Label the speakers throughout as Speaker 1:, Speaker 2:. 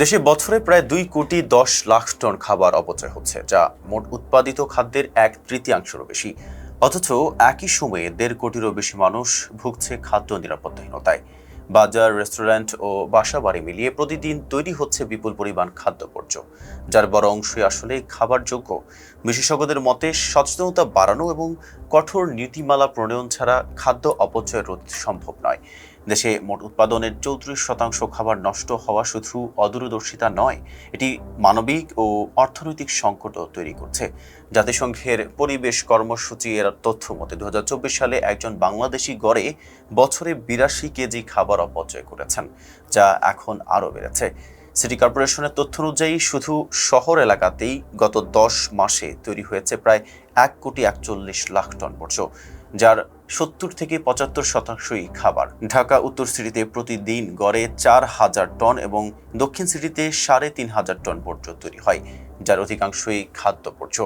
Speaker 1: দেশে বছরে প্রায় দুই কোটি দশ লাখ টন খাবার অপচয় হচ্ছে, যা মোট উৎপাদিত খাদ্যের এক তৃতীয়াংশেরও বেশি। অথচ একই সময়ে দেড় কোটিরও বেশি মানুষ ভুগছে খাদ্য নিরাপত্তাহীনতায়। বাজার, রেস্টুরেন্ট ও বাসা বাড়ি মিলিয়ে প্রতিদিন তৈরি হচ্ছে বিপুল পরিমাণ খাদ্য বর্জ্য যার বড় অংশই আসলে খাবার যোগ্য বিশেষজ্ঞদের মতে, সচেতনতা বাড়ানো এবং কঠোর নীতিমালা প্রণয়ন ছাড়া খাদ্য অপচয় রোধ সম্ভব নয়। দেশে মোট উৎপাদনের চৌত্রিশ শতাংশ খাবার নষ্ট হওয়া শুধু অদূরদর্শিতা নয়, এটি মানবিক ও অর্থনৈতিক সংকটও তৈরি করছে। জাতিসংঘের পরিবেশ কর্মসূচি এর তথ্য মতে, দুহাজার চব্বিশ সালে একজন বাংলাদেশি গড়ে বছরে বিরাশি কেজি খাবার অপচয় করেছেন, যা এখন আরও বেড়েছে। সিটি কর্পোরেশনের তথ্য অনুযায়ী, শুধু শহর এলাকাতেই গত দশ মাসে তৈরি হয়েছে প্রায় এক কোটি একচল্লিশ লাখ টন বর্জ্য। যার সত্তর থেকে পঁচাত্তর শতাংশই খাবার। ঢাকা, উত্তর সিটিতে প্রতিদিন গড়ে চার হাজার টন এবং দক্ষিণ সিটিতে সাড়ে তিন হাজার টন বর্জ্য তৈরি হয়, যার অধিকাংশই খাদ্য বর্জ্য।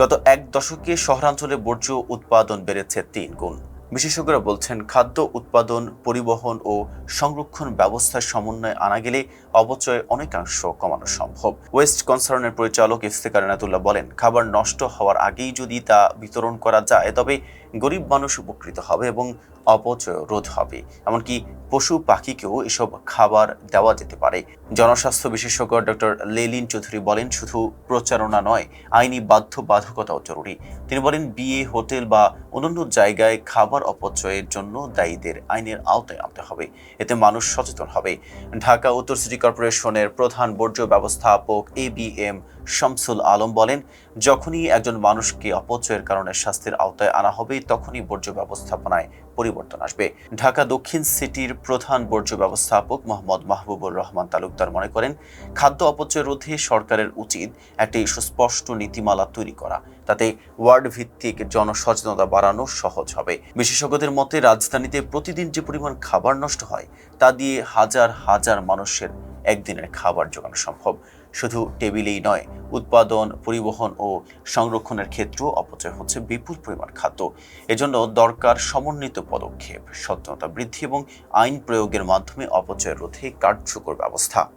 Speaker 1: গত এক দশকে শহরাঞ্চলে বর্জ্য উৎপাদন বেড়েছে তিন গুণ। বিশেষজ্ঞরা বলছেন, খাদ্য উৎপাদন, পরিবহন ও সংরক্ষণ ব্যবস্থার সমন্বয় আনা গেলে অপচয় অনেকাংশ কমানো সম্ভব। ওয়েস্ট কনসার্নের পরিচালক ইফতেকার এনাতুল্লাহ বলেন, খাবার নষ্ট হওয়ার আগেই যদি তা বিতরণ করা যায়, তবে গরিব মানুষ উপকৃত হবে এবং অপচয় রোধ হবে। এমনকি পশু পাখিকেও এসব খাবার দেওয়া যেতে পারে। জনস্বাস্থ্য বিশেষজ্ঞ ডক্টর লেলিন চৌধুরী বলেন, শুধু প্রচারণা নয়, আইনি বাধ্যবাধকতাও জরুরি। তিনি বলেন, বিয়ে, হোটেল বা অন্যান্য জায়গায় খাবার অপচয়ের জন্য দায়ীদের আইনের আওতায় আনতে হবে। এতে মানুষ সচেতন হবে। ঢাকা উত্তর সিটি কর্পোরেশনের প্রধান বর্জ্য ব্যবস্থাপক A B M Shamsul Alam বলেন, যখনই একজন মানুষকে অপচয়ের কারণে স্বাস্থ্যের আওতায় আনা হবে, তখনই বর্জ্য ব্যবস্থাপনায় পরিবর্তন আসবে। ঢাকা দক্ষিণ সিটির প্রধান বর্জ্য ব্যবস্থাপক মোহাম্মদ মাহবুবুর রহমান তালুকদার মনে করেন, খাদ্য অপচয় রোধে সরকারের উচিত একটি সুস্পষ্ট নীতিমালা তৈরি করা। তাতে ওয়ার্ড ভিত্তিক জনসচেতনতা বাড়ানো সহজ হবে। বিশেষজ্ঞদের মতে, রাজধানীতে প্রতিদিন যে পরিমাণ খাবার নষ্ট হয়, তা দিয়ে হাজার হাজার মানুষের একদিনের খাবার জোগানো সম্ভব। শুধু টেবিলেই নয়, উৎপাদন, পরিবহন ও সংরক্ষণের ক্ষেত্রেও অপচয় হচ্ছে বিপুল পরিমাণ খাদ্য। এজন্য দরকার সমন্বিত পদক্ষেপ, সচেতনতা বৃদ্ধি এবং আইন প্রয়োগের মাধ্যমে অপচয় রোধে কার্যকর ব্যবস্থা।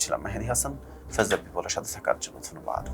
Speaker 1: ছিলাম, মেহেদি হাসান ফেজদা পিপলের সাথে থাকার জন্য ধন্যবাদ।